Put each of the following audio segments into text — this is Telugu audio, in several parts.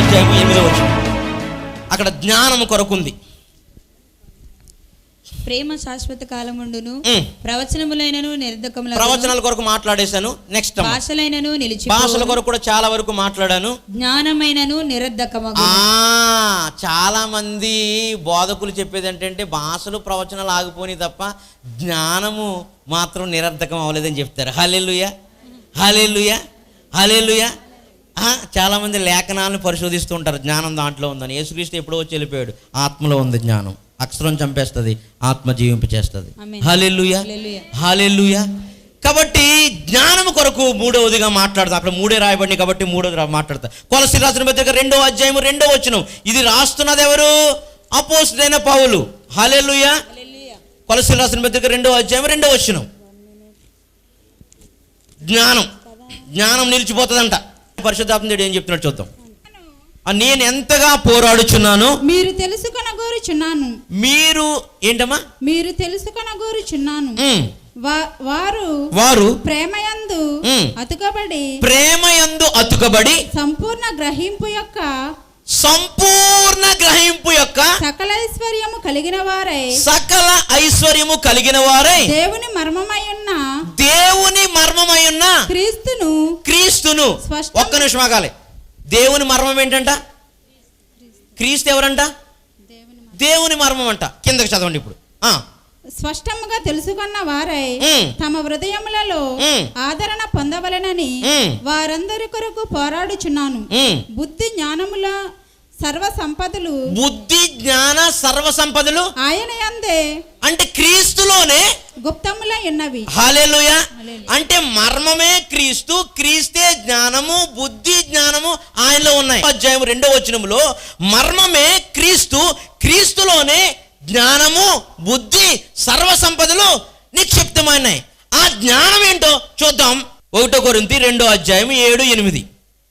అధ్యాయం ఎనిమిదో వచ్చిన అక్కడ జ్ఞానం కొరకుంది. ప్రేమ శాశ్వత కాలముండును. ప్రవచనములైనను నిర్ధకముల ప్రవచనాల కొరకు మాట్లాడేశాను నెక్స్ట్ భాషలైనను నిలిచి భాషల కొరకు కూడా చాలా వరకు మాట్లాడాను. జ్ఞానమైనను నిరర్ధకమగు. ఆ చాలా మంది బోధకులు చెప్పేది ఏంటంటే భాషలు ప్రవచనాలు ఆగిపోయి తప్ప జ్ఞానము మాత్రం నిరర్ధకం అవ్వలేదని చెప్తారు. హలెలుయ హలెలుయ హలెలుయ చాలా మంది లేఖనాలను పరిశోధిస్తూ ఉంటారు. జ్ఞానం దాంట్లో ఉందని. యేసుక్రీస్తు ఎప్పుడో వచ్చి వెళ్ళిపోయాడు. ఆత్మలో ఉంది జ్ఞానం. అక్షరం చంపేస్తుంది. ఆత్మ జీవింపచేస్తుంది ఆమేన్. హలెలుయ హల్లెలూయా. హాలెలుయ కాబట్టి జ్ఞానం కొరకు మూడవదిగా మాట్లాడతా. అక్కడ మూడే రాయబడి కాబట్టి మూడవది రా- మాట్లాడతా. కొలసి రాసిన పత్రిక రెండో అధ్యాయం రెండో వచనం. ఇది రాస్తున్నది ఎవరు? అపోస్తుడైన పౌలు. హాలెలుయ కొలసి రాసిన పత్రిక రెండో అధ్యాయం రెండో వచనం. జ్ఞానం. జ్ఞానం నిలిచిపోతుందంట. పరిశుద్ధాత్మ దేవుడు ఏం చెప్తున్నాడు చూద్దాం. నేను ఎంతగా పోరాడుచున్నాను మీరు తెలుసుకొనగోరుచున్నాను మీరు ఏంటమ్మా? మీరు తెలుసుకొనగోరుచున్నాను ఉమ్, వా- వారు వారు ప్రేమయందు. అతుకబడి ప్రేమయందు అతుకబడి సంపూర్ణ గ్రహింపు యొక్క సంపూర్ణ గ్రహింపు యొక్క సకలైశ్వర్యము కలిగిన వారై సకల ఐశ్వర్యము కలిగిన వారై దేవుని మర్మమై ఉన్న క్రీస్తును ఒక్క నిమిషం ఆగాలి. దేవుని మర్మం ఏంటంట? క్రీస్తు ఎవరంట? దేవుని మర్మం. అంట కిందకి చదవండి ఇప్పుడు. స్పష్టముగా తెలుసుకున్న వారై. తమ హృదయములలో. ఆదరణ పొందవలెనని. వారందరి కొరకు పోరాడుచున్నాను. బుద్ధి జ్ఞానముల సర్వ సంపదలు బుద్ధి జ్ఞాన సర్వ సంపదలు ఆయన యందే అంటే క్రీస్తులోనే గుప్తముల ఉన్నవి హాలేలుయ. హల్లెలూయా. అంటే మర్మమే క్రీస్తు క్రీస్తే జ్ఞానము బుద్ధి జ్ఞానము ఆయనలో ఉన్నాయి. అధ్యాయం రెండో వచనములో మర్మమే క్రీస్తు క్రీస్తులోనే జ్ఞానము బుద్ధి సర్వ సంపదలు నిక్షిప్తమైనాయి. ఆ జ్ఞానం ఏంటో చూద్దాం. ఒకటో కొరింతి రెండో అధ్యాయం ఏడు ఎనిమిది.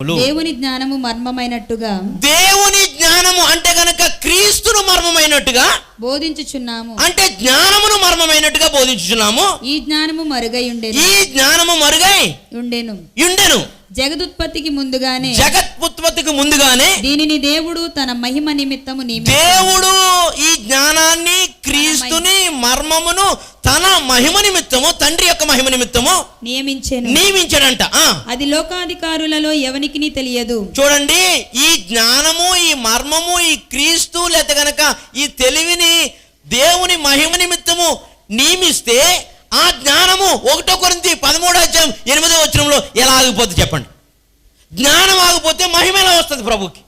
దేవుని జ్ఞానము మర్మమైనట్టుగా దేవుని జ్ఞానము అంటే గనక క్రీస్తును మర్మమైనట్టుగా బోధించుచున్నాము. అంటే జ్ఞానమును మర్మమైనట్టుగా బోధించుచున్నాము. ఈ జ్ఞానము మరుగై ఉండేను. ఈ జ్ఞానము మరుగై ఉండెను. ఉండెను. జగదుత్పత్తికి ముందుగానే జగత్ ఉత్పత్తికి ముందుగానే దీనిని దేవుడు తన మహిమ నిమిత్తము దేవుడు ఈ జ్ఞానాన్ని క్రీస్తుని మర్మమును తన మహిమ నిమిత్తము తండ్రి యొక్క మహిమ నిమిత్తము నియమించెను. నియమించాడంట. ఆ, అది లోకాధికారులలో ఎవనికి తెలియదు. చూడండి ఈ జ్ఞానము ఈ మర్మము ఈ క్రీస్తు లేక గనక ఈ తెలివిని దేవుని మహిమ నిమిత్తము నియమిస్తే జ్ఞానము ఒకటో కొరింది పదమూడో అధ్యాయం ఎనిమిదో వచనంలో ఎలా ఆగిపోతుంది చెప్పండి. జ్ఞానం ఆగిపోతే మహిమ ఎలా వస్తుంది ప్రభుకి.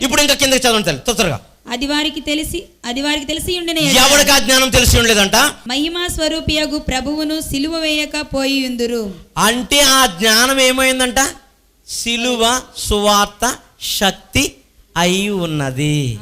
ఇప్పుడు ఇంకా కిందకి చదవండి తొందరగా. అది వారికి తెలిసి అది వారికి తెలిసి ఉండనే ఎవరికి ఆ జ్ఞానం తెలిసి ఉండలేదంట? మహిమా స్వరూపియగు ప్రభువును సిలువ వేయక పోయి ఉందురు అంటే ఆ జ్ఞానం ఏమైందంట? సిలువ సువార్త శక్తి అయి ఉన్నది.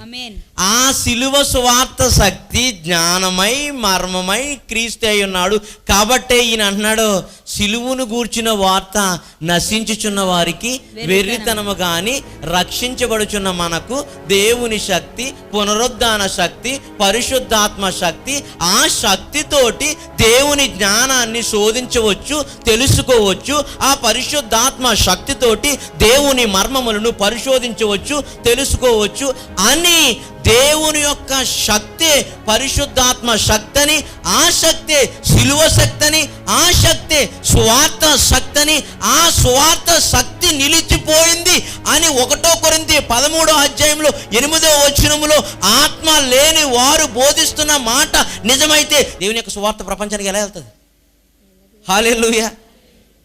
ఆ సిలువ సువార్త శక్తి జ్ఞానమై మర్మమై క్రీస్తు అయి ఉన్నాడు. కాబట్టే ఈయన అంటున్నాడు సిలువును గూర్చిన వార్త నశించుచున్న వారికి వెర్రితనము. గాని రక్షించబడుచున్న మనకు దేవుని శక్తి పునరుద్ధాన శక్తి పరిశుద్ధాత్మ శక్తి ఆ శక్తితోటి దేవుని జ్ఞానాన్ని శోధించవచ్చు తెలుసుకోవచ్చు ఆ పరిశుద్ధాత్మ శక్తితోటి దేవుని మర్మములను పరిశోధించవచ్చు తెలుసుకోవచ్చు అని దేవుని యొక్క శక్తి పరిశుద్ధాత్మ శక్తిని ఆ శక్తి శిలువ శక్తిని ఆ శక్తి స్వార్థ శక్తిని ఆ స్వార్థ శక్తి నిలిచిపోయింది అని ఒకటో కొరింది పదమూడో అధ్యాయంలో ఎనిమిదో వచనములో ఆత్మ లేని వారు బోధిస్తున్న మాట నిజమైతే దేవుని యొక్క స్వార్థ ప్రపంచానికి ఎలా వెళ్తుంది? హాలేలుయ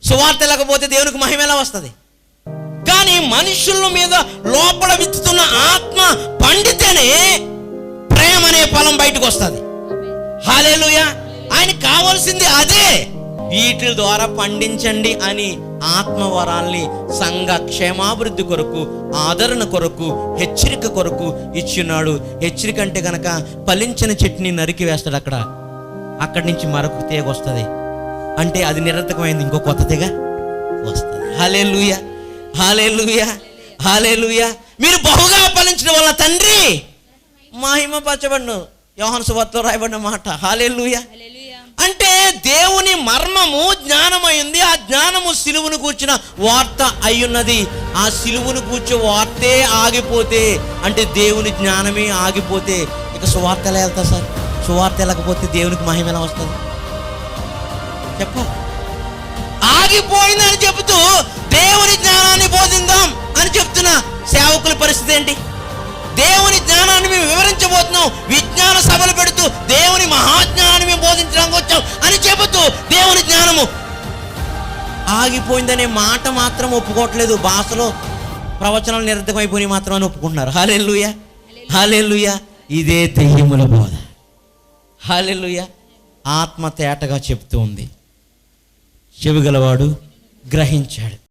సువార్త లేకపోతే దేవునికి మహిమ ఎలా వస్తుంది? కానీ మనుషుల మీద ఫలం బయటకు వస్తుంది హాలేలుయ. ఆయన కావాల్సింది అదే. వీటి ద్వారా పండించండి అని ఆత్మవరాల్ని సంఘ క్షేమాభివృద్ధి కొరకు ఆదరణ కొరకు హెచ్చరిక కొరకు ఇచ్చినాడు. హెచ్చరిక అంటే గనక ఫలించిన చెట్టుని నరికి వేస్తాడు అక్కడ. అక్కడి నుంచి మరొక తీగ వస్తుంది. అంటే అది నిరర్థకమైంది ఇంకో కొత్త తీగ వస్తుంది. హాలే లూయ హాలే లూయ హాలే లూయ మీరు బహుగా ఫలించిన వల్ల తండ్రి. మహిమ పరచబడిను యోహాను సువార్తలో రాయబడిన మాట. హాలే లూయ అంటే దేవుని మర్మము జ్ఞానమైంది ఆ జ్ఞానము సిలువును కూర్చిన వార్త అయ్యున్నది. ఆ సిలువును కూర్చే వార్తే ఆగిపోతే అంటే దేవుని జ్ఞానమే ఆగిపోతే ఇక సువార్త ఎలా వెళ్తా సార్? సువార్త వెళ్ళకపోతే దేవునికి మహిమ ఎలా వస్తుంది? చెప్పాలి ఆగిపోయిందని చెబుతూ దేవుని జ్ఞానాన్ని బోధిందాం అని చెప్తున్న సేవకుల పరిస్థితి ఏంటి? దేవుని జ్ఞానాన్ని మేము వివరించబోతున్నాం. విజ్ఞాన సభలు పెడుతూ దేవుని మహాజ్ఞానాన్ని మేము బోధించడానికి వచ్చాం అని చెబుతూ దేవుని జ్ఞానము. ఆగిపోయిందనే మాట మాత్రం ఒప్పుకోవట్లేదు. భాషలో ప్రవచనాలు నిరర్ధకమైపోయి మాత్రం అని ఒప్పుకుంటున్నారు. హాలెల్లుయ. హాలెల్లుయ. ఇదే దెయ్యముల బోధ. హాలెల్లుయ. ఆత్మ తేటగా చెప్తూ ఉంది. చెవిగలవాడు గ్రహించాడు.